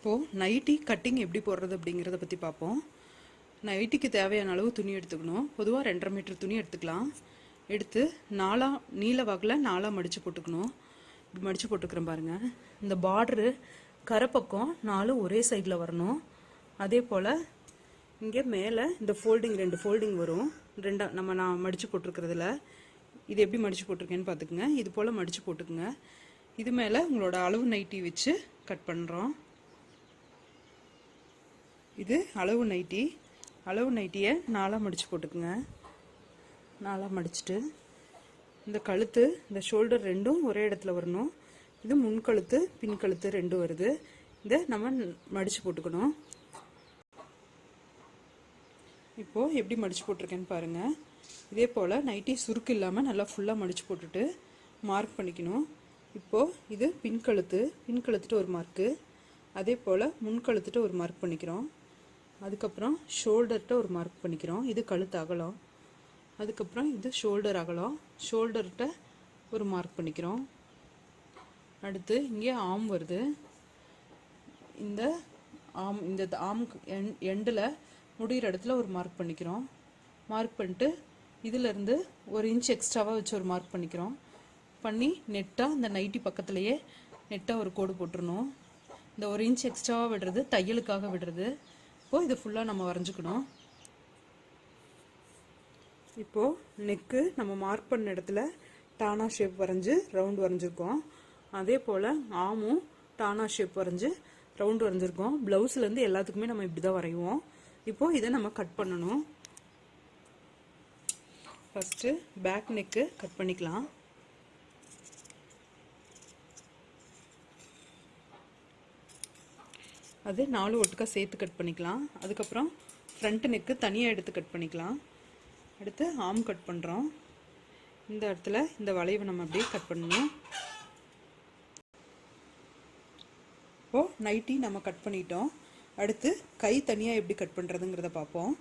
இப்போது nightie cutting எப்படி போடுறது அப்படிங்கிறத பற்றி பார்ப்போம். நைட்டிக்கு தேவையான அளவு துணி எடுத்துக்கணும். பொதுவாக ரெண்டரை மீட்டர் துணி எடுத்துக்கலாம். எடுத்து நாலாக நீல வாக்கில் நாலாக மடித்து போட்டுக்கணும். இப்படி மடித்து போட்டுக்கிறேன் பாருங்கள் இந்த பார்டரு கரைப்பக்கம் நாலும் ஒரே சைடில் வரணும். அதே போல் இங்கே மேலே இந்த ஃபோல்டிங் ரெண்டு ஃபோல்டிங் வரும். ரெண்டா நம்ம நான் மடித்து போட்டிருக்கிறதுல. இது எப்படி மடித்து போட்டிருக்கேன்னு பார்த்துக்குங்க. இது போல் மடித்து போட்டுக்குங்க. இது மேலே உங்களோட அளவு நைட்டி வச்சு கட் பண்ணுறோம் இது அளவு நைட்டி. அளவு நைட்டியை நாலாக மடித்து போட்டுக்குங்க. நாலாக மடிச்சுட்டு இந்த கழுத்து இந்த ஷோல்டர் ரெண்டும் ஒரே இடத்துல வரணும். இது முன் கழுத்து பின் கழுத்து ரெண்டும் வருது. இதை நம்ம மடித்து போட்டுக்கணும். இப்போது எப்படி மடித்து போட்டிருக்கேன்னு பாருங்கள் இதே போல் நைட்டி சுருக்கு இல்லாமல் நல்லா ஃபுல்லாக மடித்து போட்டுட்டு மார்க் பண்ணிக்கணும். இப்போது இது பின் கழுத்து பின் கழுத்துட்டு ஒரு மார்க்கு அதே போல் முன் கழுத்துட்டு ஒரு மார்க் பண்ணிக்கிறோம். அதுக்கப்புறம் ஷோல்டர்கிட்ட ஒரு மார்க் பண்ணிக்கிறோம். இது கழுத்து அகலம். அதுக்கப்புறம் இது ஷோல்டர் அகலம். ஷோல்டர்கிட்ட ஒரு மார்க் பண்ணிக்கிறோம். அடுத்து இங்கே ஆம் வருது. இந்த ஆம் இந்த ஆம் எண்டில் முடிகிற இடத்துல ஒரு மார்க் பண்ணிக்கிறோம். மார்க் பண்ணிட்டு இதிலேருந்து ஒரு இன்ச் எக்ஸ்ட்ராவாக வச்சு ஒரு மார்க் பண்ணிக்கிறோம். பண்ணி நெட்டாக இந்த நைட்டி பக்கத்துலேயே நெட்டாக ஒரு கோடு போட்டுருணும் இந்த ஒரு இன்ச் எக்ஸ்ட்ராவாக விடுறது தையலுக்காக விடுறது. இப்போது இதை ஃபுல்லாக நம்ம வரைஞ்சிக்கணும். இப்போது நெக்கு நம்ம மார்க் பண்ண இடத்துல டானா ஷேப் வரைஞ்சி ரவுண்ட் வரைஞ்சிருக்கோம். அதே போல் ஆமும் டானா ஷேப் வரைஞ்சி ரவுண்ட் வரைஞ்சிருக்கோம். ப்ளவுஸ்லேருந்து எல்லாத்துக்குமே நம்ம இப்படி தான் வரைவோம். இப்போது இதை நம்ம கட் பண்ணணும். ஃபஸ்ட்டு பேக் நெக்கு கட் பண்ணிக்கலாம். அது நாலு ஒட்டுக்கா சேர்த்து கட் பண்ணிக்கலாம். அதுக்கப்புறம் ஃப்ரண்ட் நெக்கு தனியாக எடுத்து கட் பண்ணிக்கலாம். அடுத்து ஆம் கட் பண்ணுறோம் இந்த இடத்துல இந்த வளைவை நம்ம அப்படியே கட் பண்ணணும். இப்போது நைட்டி நம்ம கட் பண்ணிட்டோம். அடுத்து கை தனியாக எப்படி கட் பண்ணுறதுங்கிறத பார்ப்போம்.